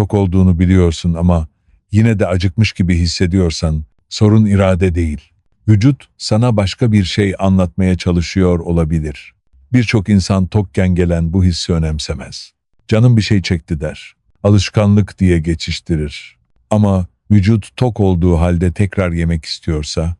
tok olduğunu biliyorsun ama yine de acıkmış gibi hissediyorsan sorun irade değil. Vücut sana başka bir şey anlatmaya çalışıyor olabilir. Birçok insan tokken gelen bu hissi önemsemez. Canım bir şey çekti der. Alışkanlık diye geçiştirir. Ama vücut tok olduğu halde tekrar yemek istiyorsa,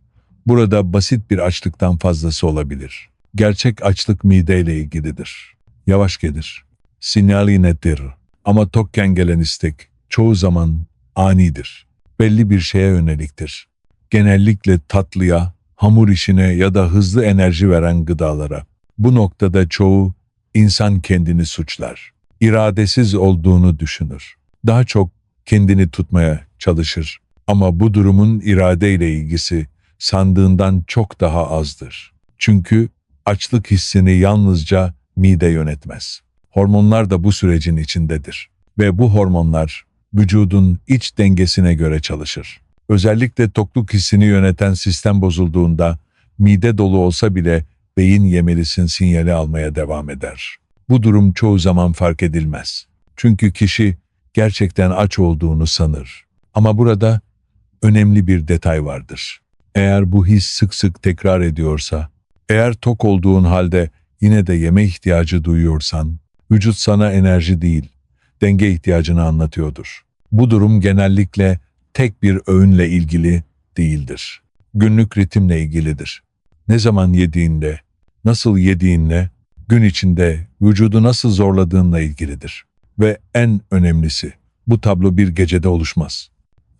burada basit bir açlıktan fazlası olabilir. Gerçek açlık mideyle ilgilidir. Yavaş gelir. Sinyali nettir. Ama tokken gelen istek çoğu zaman anidir. Belli bir şeye yöneliktir. Genellikle tatlıya, hamur işine ya da hızlı enerji veren gıdalara. Bu noktada çoğu insan kendini suçlar. İradesiz olduğunu düşünür. Daha çok kendini tutmaya çalışır. Ama bu durumun iradeyle ilgisi sandığından çok daha azdır. Çünkü açlık hissini yalnızca mide yönetmez. Hormonlar da bu sürecin içindedir. Ve bu hormonlar vücudun iç dengesine göre çalışır. Özellikle tokluk hissini yöneten sistem bozulduğunda mide dolu olsa bile beyin yemelisin sinyali almaya devam eder. Bu durum çoğu zaman fark edilmez. Çünkü kişi gerçekten aç olduğunu sanır. Ama burada önemli bir detay vardır. Eğer bu his sık sık tekrar ediyorsa, eğer tok olduğun halde yine de yeme ihtiyacı duyuyorsan, vücut sana enerji değil, denge ihtiyacını anlatıyordur. Bu durum genellikle tek bir öğünle ilgili değildir. Günlük ritimle ilgilidir. Ne zaman yediğinle, nasıl yediğinle, gün içinde vücudu nasıl zorladığınla ilgilidir. Ve en önemlisi, bu tablo bir gecede oluşmaz.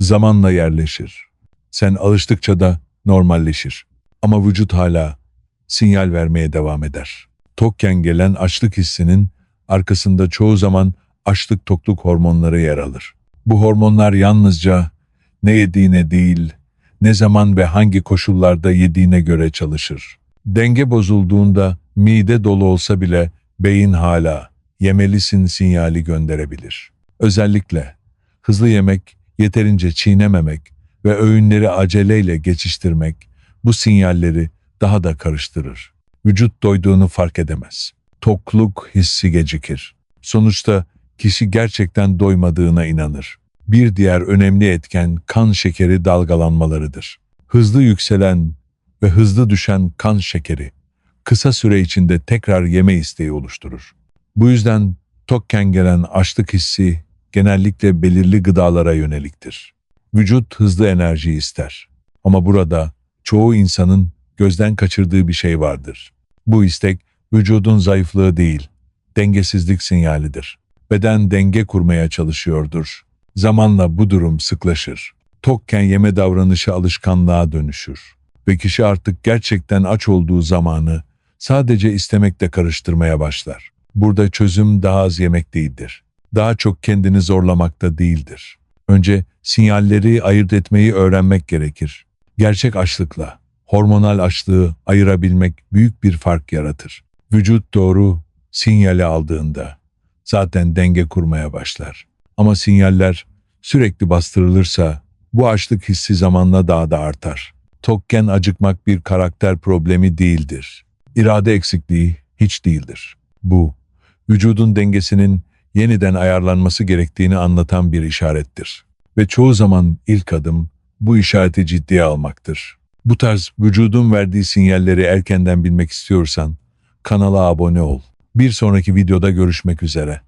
Zamanla yerleşir. Sen alıştıkça da normalleşir. Ama vücut hala sinyal vermeye devam eder. Tokken gelen açlık hissinin arkasında çoğu zaman açlık tokluk hormonları yer alır. Bu hormonlar yalnızca ne yediğine değil, ne zaman ve hangi koşullarda yediğine göre çalışır. Denge bozulduğunda mide dolu olsa bile beyin hala yemelisin sinyali gönderebilir. Özellikle hızlı yemek, yeterince çiğnememek ve öğünleri aceleyle geçiştirmek bu sinyalleri daha da karıştırır. Vücut doyduğunu fark edemez. Tokluk hissi gecikir. Sonuçta kişi gerçekten doymadığına inanır. Bir diğer önemli etken kan şekeri dalgalanmalarıdır. Hızlı yükselen ve hızlı düşen kan şekeri kısa süre içinde tekrar yeme isteği oluşturur. Bu yüzden tokken gelen açlık hissi genellikle belirli gıdalara yöneliktir. Vücut hızlı enerji ister. Ama burada çoğu insanın gözden kaçırdığı bir şey vardır. Bu istek vücudun zayıflığı değil, dengesizlik sinyalidir. Beden denge kurmaya çalışıyordur. Zamanla bu durum sıklaşır. Tokken yeme davranışı alışkanlığa dönüşür. Ve kişi artık gerçekten aç olduğu zamanı sadece istemekle karıştırmaya başlar. Burada çözüm daha az yemek değildir. Daha çok kendini zorlamakta değildir. Önce sinyalleri ayırt etmeyi öğrenmek gerekir. Gerçek açlıkla hormonal açlığı ayırabilmek büyük bir fark yaratır. Vücut doğru sinyali aldığında zaten denge kurmaya başlar. Ama sinyaller sürekli bastırılırsa bu açlık hissi zamanla daha da artar. Tokken acıkmak bir karakter problemi değildir. İrade eksikliği hiç değildir. Bu, vücudun dengesinin yeniden ayarlanması gerektiğini anlatan bir işarettir. Ve çoğu zaman ilk adım bu işareti ciddiye almaktır. Bu tarz vücudun verdiği sinyalleri erkenden bilmek istiyorsan kanala abone ol. Bir sonraki videoda görüşmek üzere.